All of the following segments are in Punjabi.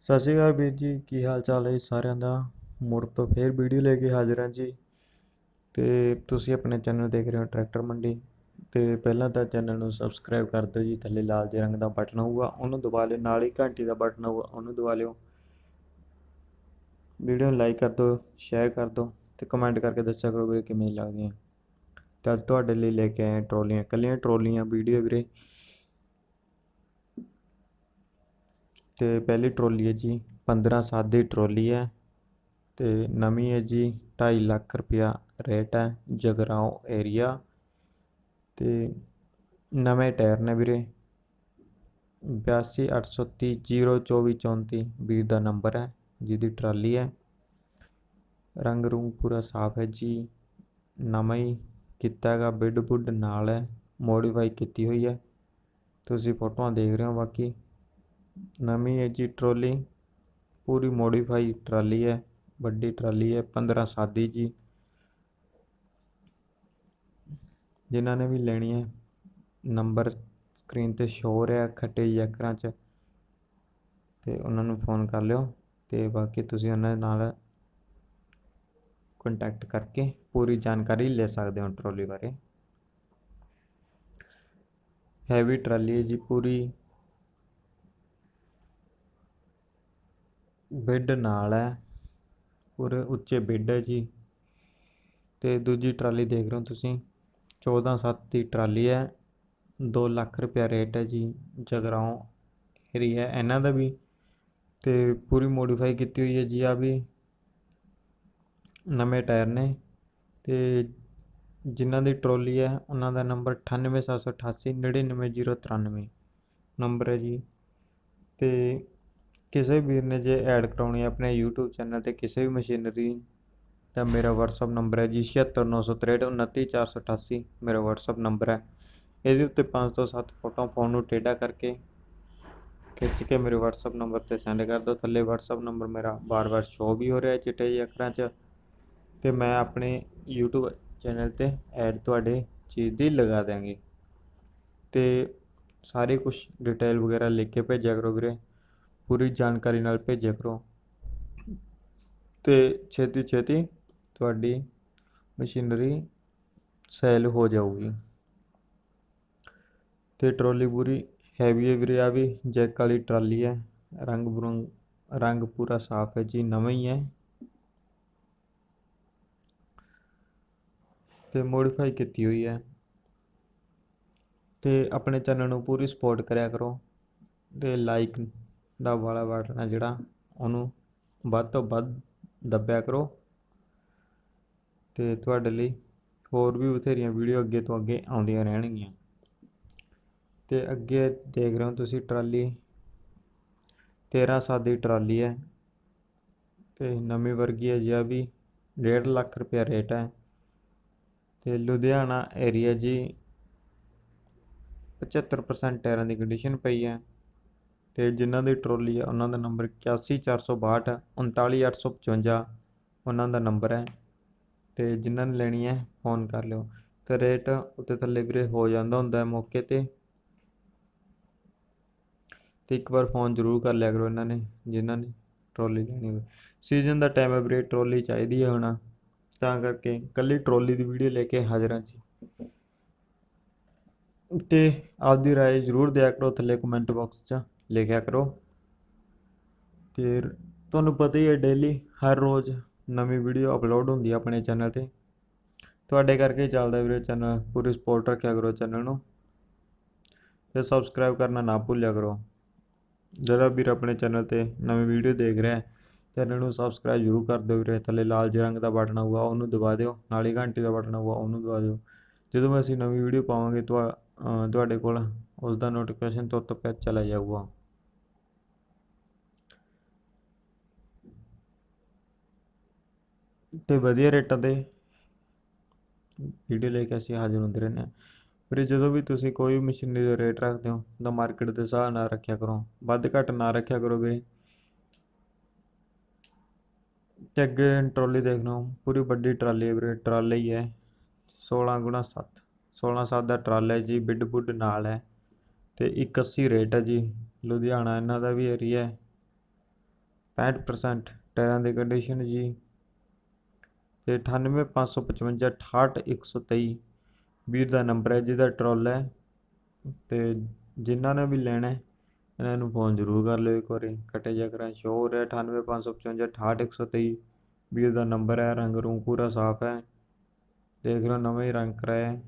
ਸਤਿ ਸ਼੍ਰੀ ਅਕਾਲ ਵੀਰ ਜੀ, ਕੀ ਹਾਲ ਚਾਲ ਹੈ ਸਾਰਿਆਂ ਦਾ? ਮੁੜ ਤੋਂ ਫੇਰ ਵੀਡੀਓ ਲੈ ਕੇ ਹਾਜ਼ਰ ਹਾਂ ਜੀ। ਤੇ ਤੁਸੀਂ ਆਪਣੇ ਚੈਨਲ ਦੇਖ ਰਹੇ ਹੋ ਟਰੈਕਟਰ ਮੰਡੀ। ਤੇ ਪਹਿਲਾਂ ਤਾਂ ਚੈਨਲ ਨੂੰ ਸਬਸਕ੍ਰਾਈਬ ਕਰ ਦਿਓ ਜੀ, ਥੱਲੇ ਲਾਲ ਜਿਹੇ ਰੰਗ ਦਾ ਬਟਨ ਹੋਊਗਾ, ਉਹਨੂੰ ਦਬਾ ਲਿਓ, ਨਾਲ ਹੀ ਘੰਟੀ ਦਾ ਬਟਨ ਹੋਊਗਾ, ਉਹਨੂੰ ਦਬਾ ਲਿਓ। ਵੀਡੀਓ ਨੂੰ ਲਾਈਕ ਕਰ ਦਿਓ, ਸ਼ੇਅਰ ਕਰ ਦਿਓ ਤੇ ਕਮੈਂਟ ਕਰਕੇ ਦੱਸਿਆ ਕਰੋ ਵੀਰੇ ਕਿਵੇਂ ਲੱਗਦੀਆਂ। ਤੇ ਅੱਜ ਤੁਹਾਡੇ ਲਈ ਲੈ ਕੇ ਆਏ ਟਰੋਲੀਆਂ ਕੱਲੀਆਂ ਟਰੋਲੀਆਂ ਵੀਡੀਓ ਵੀਰੇ। ਅਤੇ ਪਹਿਲੀ ਟਰੋਲੀ ਹੈ ਜੀ, ਪੰਦਰਾਂ ਸੱਤ ਦੀ ਟਰੋਲੀ ਹੈ ਅਤੇ ਨਵੀਂ ਹੈ ਜੀ, ਢਾਈ ਲੱਖ ਰੁਪਇਆ ਰੇਟ ਹੈ ਜਗਰਾਉਂ ਏਰੀਆ ਅਤੇ ਨਵੇਂ ਟਾਇਰ ਨੇ ਵੀਰੇ। 8283 02434 ਵੀਰ ਦਾ ਨੰਬਰ ਹੈ, ਜਿਹਦੀ ਟਰਾਲੀ ਹੈ। ਰੰਗ ਰੂੰਗ ਪੂਰਾ ਸਾਫ਼ ਹੈ ਜੀ, ਨਵਾਂ ਹੀ ਕੀਤਾ ਹੈਗਾ, ਬਿੱਡ ਬੁੱਡ ਨਾਲ ਹੈ ਮੋਡੀਫਾਈ ਕੀਤੀ ਹੋਈ ਹੈ। ਤੁਸੀਂ ਫੋਟੋਆਂ ਦੇਖ ਰਹੇ ਹੋ ਬਾਕੀ। ਨਵੀਂ ਹੈ ਜੀ ਟਰੋਲੀ ਪੂਰੀ ਮੋਡੀਫਾਈ ਟਰਾਲੀ ਹੈ, ਵੱਡੀ ਟਰਾਲੀ ਹੈ 15 ਸਾਦੀ ਜੀ। ਜਿਨ੍ਹਾਂ ਨੇ ਵੀ ਲੈਣੀ ਹੈ ਨੰਬਰ ਸਕਰੀਨ ਤੇ ਸ਼ੋ ਹੋ ਰਿਹਾ, ਖੱਟੇ ਅੱਖਰਾਂ 'ਚ। ਤੇ ਉਹਨਾਂ ਨੂੰ ਫੋਨ ਕਰ ਲਿਓ ਤੇ ਬਾਕੀ ਤੁਸੀਂ ਉਹਨਾਂ ਨਾਲ ਕੰਟੈਕਟ ਕਰਕੇ ਪੂਰੀ ਜਾਣਕਾਰੀ ਲੈ ਸਕਦੇ ਹੋ ਟਰੋਲੀ ਬਾਰੇ। ਹੈਵੀ ਟਰਾਲੀ ਹੈ ਜੀ ਪੂਰੀ। ਬਿੱਡ ਨਾਲ ਹੈ ਪੂਰੇ ਉੱਚੇ ਬਿੱਡ ਹੈ ਜੀ। ਅਤੇ ਦੂਜੀ ਟਰਾਲੀ ਦੇਖ ਰਹੇ ਹੋ ਤੁਸੀਂ 14 ਸੱਤ ਦੀ ਟਰਾਲੀ ਹੈ, ਦੋ ਲੱਖ ਰੁਪਇਆ ਰੇਟ ਹੈ ਜੀ, ਜਗਰਾਉਂ ਏਰੀਆ ਇਹਨਾਂ ਦਾ ਵੀ ਅਤੇ ਪੂਰੀ ਮੋਡੀਫਾਈ ਕੀਤੀ ਹੋਈ ਹੈ ਜੀ ਆ ਵੀ। ਨਵੇਂ ਟਾਇਰ ਨੇ ਅਤੇ ਜਿਨ੍ਹਾਂ ਦੀ ਟਰੋਲੀ ਹੈ, ਉਹਨਾਂ ਦਾ ਨੰਬਰ 98788 99093 ਨੰਬਰ ਹੈ ਜੀ। ਅਤੇ ਕਿਸੇ ਵੀਰ ਨੇ ਜੇ ਐਡ ਕਰਾਉਣੀ ਆਪਣੇ ਯੂਟਿਊਬ ਚੈਨਲ ਤੇ ਕਿਸੇ ਵੀ ਮਸ਼ੀਨਰੀ ਤਾਂ ਮੇਰਾ ਵਟਸਐਪ ਨੰਬਰ ਹੈ ਜੀ 7696399488 ਮੇਰਾ ਵਟਸਐਪ ਨੰਬਰ ਹੈ। ਇਹਦੇ ਉੱਤੇ ਪੰਜ ਤੋਂ ਸੱਤ ਫੋਟੋਆਂ ਫੋਨ ਨੂੰ ਟੇਢਾ ਕਰਕੇ ਖਿੱਚ ਕੇ ਮੇਰੇ ਵਟਸਐਪ ਨੰਬਰ ਤੇ ਸੈਂਡ ਕਰ ਦਿਓ। ਥੱਲੇ ਵਟਸਐਪ ਨੰਬਰ ਮੇਰਾ ਵਾਰ ਵਾਰ ਸ਼ੋਅ ਵੀ ਹੋ ਰਿਹਾ ਚਿੱਟੇ ਜਿਹੇ ਅੱਖਰਾਂ 'ਚ ਅਤੇ ਮੈਂ ਆਪਣੇ ਯੂਟਿਊਬ ਚੈਨਲ ਤੇ ਐਡ ਤੁਹਾਡੇ ਚੀਜ਼ ਦੀ ਲਗਾ ਦਿਆਂਗੇ। ਅਤੇ ਸਾਰੇ ਕੁਛ ਡਿਟੇਲ ਵਗੈਰਾ ਲਿਖ ਕੇ ਭੇਜਿਆ ਕਰੋ ਵੀਰੇ। ਪੂਰੀ ਜਾਣਕਾਰੀ ਨਾਲ ਭੇਜਿਆ ਕਰੋ। ਅਤੇ ਛੇਤੀ ਛੇਤੀ ਤੁਹਾਡੀ ਮਸ਼ੀਨਰੀ ਸੇਲ ਹੋ ਜਾਊਗੀ। ਅਤੇ ਟਰੋਲੀ ਪੂਰੀ ਹੈਵੀ ਹੈ ਵੀਰੇ ਆ ਵੀ ਜੈਕ ਵਾਲੀ ਟਰਾਲੀ ਹੈ। ਰੰਗ ਬਰੰਗ, ਰੰਗ ਪੂਰਾ ਸਾਫ਼ ਹੈ ਜੀ, ਨਵਾਂ ਹੀ ਹੈ। ਤੇ ਮੋਡੀਫਾਈ ਕੀਤੀ ਹੋਈ ਹੈ। ਤੇ ਆਪਣੇ ਚੈਨਲ ਨੂੰ ਪੂਰੀ ਸਪੋਰਟ ਕਰਿਆ ਕਰੋ। ਤੇ ਲਾਈਕ ਦਾ ਵਾਲਾ ਬਟਨ ਹੈ ਜਿਹੜਾ, ਉਹਨੂੰ ਵੱਧ ਤੋਂ ਵੱਧ ਦੱਬਿਆ ਕਰੋ। ਤੇ ਤੁਹਾਡੇ ਲਈ ਹੋਰ ਵੀ ਬਥੇਰੀਆਂ ਵੀਡੀਓ ਅੱਗੇ ਤੋਂ ਅੱਗੇ ਆਉਂਦੀਆਂ ਰਹਿਣਗੀਆਂ। ਤੇ ਅੱਗੇ ਦੇਖ ਰਹੇ ਹੋ ਤੁਸੀਂ ਟਰਾਲੀ। 13 ਸਾਦੀ ਟਰਾਲੀ ਹੈ। ਤੇ ਨਵੀਂ ਵਰਗੀ ਹੈ ਜੀ ਵੀ 1.5 ਲੱਖ ਰੁਪਇਆ ਰੇਟ ਹੈ। ਤੇ ਲੁਧਿਆਣਾ ਏਰੀਆ ਜੀ 75% ਟਾਇਰਾਂ ਦੀ ਕੰਡੀਸ਼ਨ ਪਈ ਹੈ। ਤੇ ਜਿਨ੍ਹਾਂ ਦੀ ਟਰੋਲੀ ਹੈ ਉਹਨਾਂ ਦਾ ਨੰਬਰ 81462 39855 ਉਹਨਾਂ ਦਾ ਨੰਬਰ ਹੈ ਤੇ ਜਿਨ੍ਹਾਂ ਨੇ ਲੈਣੀ ਹੈ ਫੋਨ ਕਰ ਲਿਓ ਤੇ ਰੇਟ ਉੱਤੇ ਥੱਲੇ ਵੀਰੇ ਹੋ ਜਾਂਦਾ ਹੁੰਦਾ ਹੈ ਮੌਕੇ ਤੇ ਤੇ ਇੱਕ ਵਾਰ ਫੋਨ ਜ਼ਰੂਰ ਕਰ ਲਿਆ ਕਰੋ ਇਹਨਾਂ ਨੇ ਜਿਨ੍ਹਾਂ ਨੇ ਟਰੋਲੀ ਲੈਣੀ ਹੋਵੇ ਸੀਜ਼ਨ ਦਾ ਟਾਈਮ ਹੈ ਵੀਰੇ ਟਰੋਲੀ ਚਾਹੀਦੀ ਹੈ ਹੁਣ ਤਾਂ ਕਰਕੇ ਕੱਲੀ ਟਰੋਲੀ ਦੀ ਵੀਡੀਓ ਲੈ ਕੇ ਹਾਜ਼ਰ ਹਾਂ ਜੀ ਤੇ ਆਪਦੀ رائے ਜ਼ਰੂਰ ਦਿਆ ਕਰੋ ਥੱਲੇ ਕਮੈਂਟ ਬਾਕਸ 'ਚ ਲਿਖਿਆ ਕਰੋ। ਤੇ ਤੁਹਾਨੂੰ ਪਤਾ ਹੀ ਹੈ ਡੇਲੀ ਹਰ ਰੋਜ਼ ਨਵੀਂ ਵੀਡੀਓ ਅਪਲੋਡ ਹੁੰਦੀ ਹੈ ਆਪਣੇ ਚੈਨਲ ਤੇ। ਤੁਹਾਡੇ ਕਰਕੇ ਚੱਲਦਾ ਵੀਰੇ ਚੈਨਲ ਪੂਰੀ ਸਪੋਰਟ ਰੱਖਿਆ ਕਰੋ ਚੈਨਲ ਨੂੰ। ਤੇ ਸਬਸਕ੍ਰਾਈਬ ਕਰਨਾ ਨਾ ਭੁੱਲਿਆ ਕਰੋ। ਜਿਹੜਾ ਵੀਰ ਆਪਣੇ ਚੈਨਲ ਤੇ ਨਵੀਂ ਵੀਡੀਓ ਦੇਖ ਰਿਹਾ ਚੈਨਲ ਨੂੰ ਸਬਸਕ੍ਰਾਈਬ ਜ਼ਰੂਰ ਕਰ ਦਿਓ ਵੀਰੇ। ਥੱਲੇ ਲਾਲ ਜਿਹੇ ਰੰਗ ਦਾ ਬਟਨ ਆਊਗਾ, ਉਹਨੂੰ ਦਬਾ ਦਿਓ। ਨਾਲ ਹੀ ਘੰਟੀ ਦਾ ਬਟਨ ਆਊਗਾ, ਉਹਨੂੰ ਦਬਾ ਦਿਓ। ਜਦੋਂ ਮੈਂ ਅਸੀਂ ਨਵੀਂ ਵੀਡੀਓ ਪਾਵਾਂਗੇ ਤੁਹਾਡੇ ਕੋਲ ਉਸ ਦਾ ਨੋਟੀਫਿਕੇਸ਼ਨ ਤੁਰਤ ਪੈ ਚਲਾ ਜਾਊਗਾ। ਤੇ ਵਧੀਆ ਰੇਟਾਂ ਤੇ ਵੀਡੀਓ ਲੈ ਕੇ ਅਸੀਂ ਹਾਜ਼ਰ ਹੁੰਦੇ ਰਹਿੰਦੇ ਹਾਂ। ਵੀਰੇ, ਜਦੋਂ ਵੀ ਤੁਸੀਂ ਕੋਈ ਵੀ ਮਸ਼ੀਨਰੀ ਦਾ ਰੇਟ ਰੱਖਦੇ ਹੋ, ਤਾਂ ਮਾਰਕੀਟ ਦੇ ਹਿਸਾਬ ਨਾਲ ਰੱਖਿਆ ਕਰੋ। ਵੱਧ ਘੱਟ ਨਾ ਰੱਖਿਆ ਕਰੋ ਵੀਰੇ। ਤੇ ਅੱਗੇ ਟਰਾਲੀ ਦੇਖ ਲਓ, ਪੂਰੀ ਵੱਡੀ ਟਰਾਲੀ ਹੈ ਵੀਰੇ। ਟਰਾਲੇ ਹੀ ਹੈ। 16 ਗੁਣਾ 7 16 7 ਦਾ ਟਰਾਲਾ ਹੈ ਜੀ, ਬਿੱਡ ਬੁੱਡ ਨਾਲ ਹੈ। ਤੇ 81 ਰੇਟ ਹੈ ਜੀ। ਲੁਧਿਆਣਾ ਇਹਨਾਂ ਦਾ ਵੀ ਏਰੀਆ ਹੈ। 65% ਟਾਇਰਾਂ ਦੀ ਕੰਡੀਸ਼ਨ ਜੀ। ਅਤੇ ਅਠਾਨਵੇਂ ਪੰਜ ਸੌ ਪਚਵੰਜਾ ਅਠਾਹਠ ਇੱਕ ਸੌ ਤੇਈ ਵੀਰ ਦਾ ਨੰਬਰ ਹੈ, ਜਿਹਦਾ ਟਰੋਲਾ ਹੈ ਅਤੇ ਜਿਨ੍ਹਾਂ ਨੇ ਵੀ ਲੈਣਾ ਇਹਨਾਂ ਨੂੰ ਫੋਨ ਜ਼ਰੂਰ ਕਰ ਲਿਓ ਇੱਕ ਵਾਰੀ ਕੱਟਿਆ ਕਰੋਰ ਹੈ, ਅਠਾਨਵੇਂ ਪੰਜ ਸੌ ਪਚਵੰਜਾ ਅਠਾਹਠ ਇੱਕ ਸੌ ਤੇਈ ਵੀਰ ਦਾ ਨੰਬਰ ਹੈ, ਰੰਗ ਰੂੰ ਪੂਰਾ ਸਾਫ਼ ਹੈ, ਦੇਖ ਲਓ ਨਵਾਂ ਹੀ ਰੰਗ ਕਰਾਇਆ ਹੈ।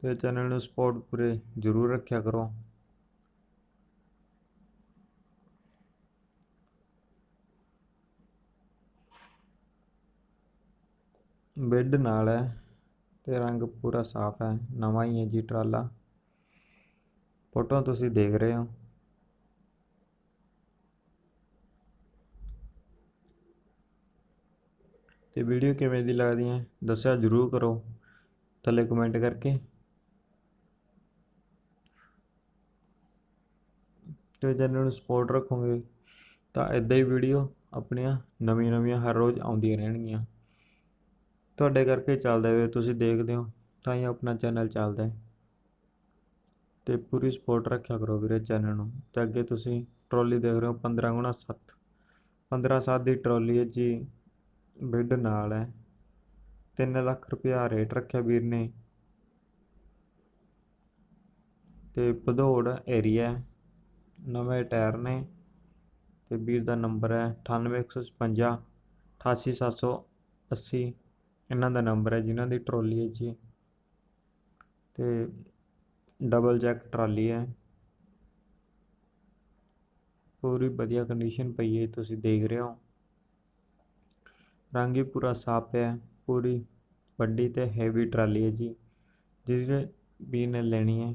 ਤੇ ਚੈਨਲ ਨੂੰ ਸਪੋਰਟ ਪੂਰੇ ਜ਼ਰੂਰ ਰੱਖਿਆ ਕਰੋ। ਬੈੱਡ ਨਾਲ ਹੈ ਅਤੇ ਰੰਗ ਪੂਰਾ ਸਾਫ਼ ਹੈ, ਨਵਾਂ ਹੀ ਹੈ ਜੀ ਟਰਾਲਾ। ਫੋਟੋ ਤੁਸੀਂ ਦੇਖ ਰਹੇ ਹੋ। ਤੇ ਵੀਡੀਓ ਕਿਵੇਂ ਦੀ ਲੱਗਦੀ ਹੈ, ਦੱਸਿਆ ਜ਼ਰੂਰ ਕਰੋ, ਥੱਲੇ ਕਮੈਂਟ ਕਰਕੇ। ਤੇ ਚੈਨਲ ਨੂੰ ਸਪੋਰਟ ਰੱਖੋਗੇ ਤਾਂ ਇਦਾਂ ਹੀ ਵੀਡੀਓ ਆਪਣੀਆਂ ਨਵੀਆਂ ਨਵੀਆਂ ਹਰ ਰੋਜ਼ ਆਉਂਦੀਆਂ ਰਹਿਣਗੀਆਂ। ਤੁਹਾਡੇ ਕਰਕੇ ਚੱਲਦਾ ਵੀਰ, ਤੁਸੀਂ ਦੇਖਦੇ ਹੋ, ਤਾਂ ਹੀ ਆਪਣਾ ਚੈਨਲ ਚੱਲਦਾ ਹੈ। ਤੇ ਪੂਰੀ ਸਪੋਰਟ ਰੱਖਿਆ ਕਰੋ ਵੀਰੇ ਚੈਨਲ ਨੂੰ, ਤੇ ਅੱਗੇ ਤੁਸੀਂ ਟਰਾਲੀ ਦੇਖ ਰਹੇ ਹੋ 15 ਗੁਣਾ 7 15 7 ਦੀ ਟਰਾਲੀ ਹੈ ਜੀ ਬਿੱਡ ਨਾਲ ਹੈ। 3 ਲੱਖ ਰੁਪਇਆ ਰੇਟ ਰੱਖਿਆ ਵੀਰ ਨੇ। ਤੇ ਭਦੌੜ ਏਰੀਆ ਨਵੇਂ ਟਾਇਰ ਨੇ। ਤੇ ਵੀਰ ਦਾ ਨੰਬਰ ਹੈ 98156 88780 ਇਹਨਾਂ ਦਾ ਨੰਬਰ ਹੈ ਜਿਨ੍ਹਾਂ ਦੀ ਟਰਾਲੀ ਹੈ ਜੀ। ਤੇ ਡਬਲ ਜੈਕ ਟਰਾਲੀ ਹੈ। ਪੂਰੀ ਵਧੀਆ ਕੰਡੀਸ਼ਨ ਪਈ ਹੈ ਤੁਸੀਂ ਦੇਖ ਰਹੇ ਹੋ। ਰੰਗ ਹੀ ਪੂਰਾ ਸਾਫ਼ ਹੈ, ਪੂਰੀ ਵੱਡੀ ਤੇ ਹੈਵੀ ਟਰਾਲੀ ਹੈ ਜੀ, ਜਿਹਦੇ ਵੀ ਨੇ ਲੈਣੀ ਹੈ।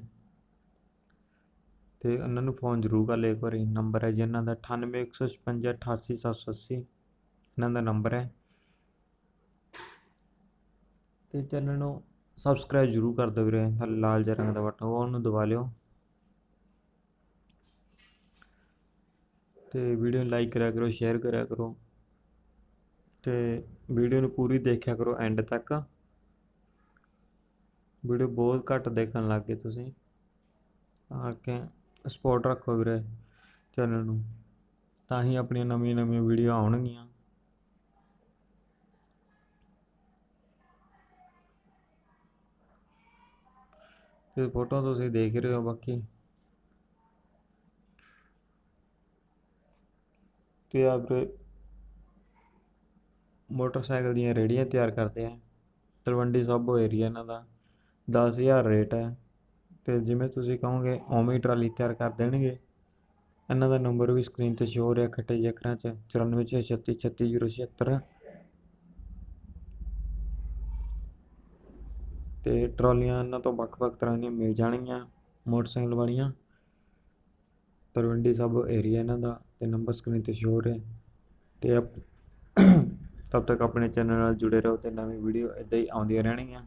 ਤੇ ਉਹਨਾਂ ਨੂੰ ਫੋਨ ਜ਼ਰੂਰ ਕਰ ਲਿਓ ਇੱਕ ਵਾਰੀ ਨੰਬਰ ਹੈ ਜੀ ਇਹਨਾਂ ਦਾ 98156 88780 ਇਹਨਾਂ ਦਾ ਨੰਬਰ ਹੈ। ਅਤੇ ਚੈਨਲ ਨੂੰ ਸਬਸਕ੍ਰਾਈਬ ਜ਼ਰੂਰ ਕਰ ਦਿਓ ਵੀਰੇ ਥੱਲੇ ਲਾਲ ਜਿਹਾ ਰੰਗ ਦਾ ਬਟਨ ਉਹ ਉਹਨੂੰ ਦਬਾ ਲਿਓ। ਤੇ ਵੀਡੀਓ ਨੂੰ ਲਾਈਕ ਕਰਿਆ ਕਰੋ ਸ਼ੇਅਰ ਕਰਿਆ ਕਰੋ। ਤੇ ਵੀਡੀਓ ਨੂੰ ਪੂਰੀ ਦੇਖਿਆ ਕਰੋ ਐਂਡ ਤੱਕ। ਵੀਡੀਓ ਬਹੁਤ ਘੱਟ ਦੇਖਣ ਲੱਗ ਗਏ ਤੁਸੀਂ। ਆ ਕੇ ਸਪੋਰਟ ਰੱਖੋ ਵੀਰੇ ਚੈਨਲ ਨੂੰ। ਤਾਂ ਹੀ ਆਪਣੀਆਂ ਨਵੀਆਂ ਨਵੀਆਂ ਵੀਡੀਓ ਆਉਣਗੀਆਂ। ਤੇ ਫੋਟੋ ਤੁਸੀਂ ਦੇਖ ਰਹੇ ਹੋ ਬਾਕੀ? ਤੇ ਆ ਮੋਟਰਸਾਈਕਲ ਦੀਆਂ ਰੇੜੀਆਂ ਤਿਆਰ ਕਰਦੇ ਆ। ਤਲਵੰਡੀ ਸਾਬੋ ਏਰੀਆ ਇਹਨਾਂ ਦਾ। 10000 ਰੇਟ ਹੈ। ਤੇ ਜਿਵੇਂ ਤੁਸੀਂ ਕਹੋਗੇ, ਉਵੇਂ ਹੀ ਟਰਾਲੀ ਤਿਆਰ ਕਰ ਦੇਣਗੇ। ਇਹਨਾਂ ਦਾ ਨੰਬਰ ਵੀ ਸਕਰੀਨ ਤੇ ਸ਼ੋ ਹੋ ਰਿਹਾ ਖੱਟੇ ਜਿਹੇ ਅੱਖਰਾਂ 'ਚ। 9436363076 ਅਤੇ ਟਰਾਲੀਆਂ ਇਹਨਾਂ ਤੋਂ ਵੱਖ-ਵੱਖ ਤਰ੍ਹਾਂ ਦੀਆਂ ਮਿਲ ਜਾਣਗੀਆਂ, ਮੋਟਰਸਾਈਕਲ ਵਾਲੀਆਂ। ਤਲਵੰਡੀ ਸਾਬੋ ਏਰੀਆ ਇਹਨਾਂ ਦਾ ਅਤੇ ਨੰਬਰ ਸਕਰੀਨ ਤੇ ਸ਼ੋ ਹੋ ਰਿਹਾ। ਤੇ ਤਬ ਤੱਕ ਆਪਣੇ ਚੈਨਲ ਨਾਲ ਜੁੜੇ ਰਹੋ ਅਤੇ ਨਵੀਂ ਵੀਡੀਓ ਇੱਦਾਂ ਹੀ ਆਉਂਦੀਆਂ ਰਹਿਣਗੀਆਂ।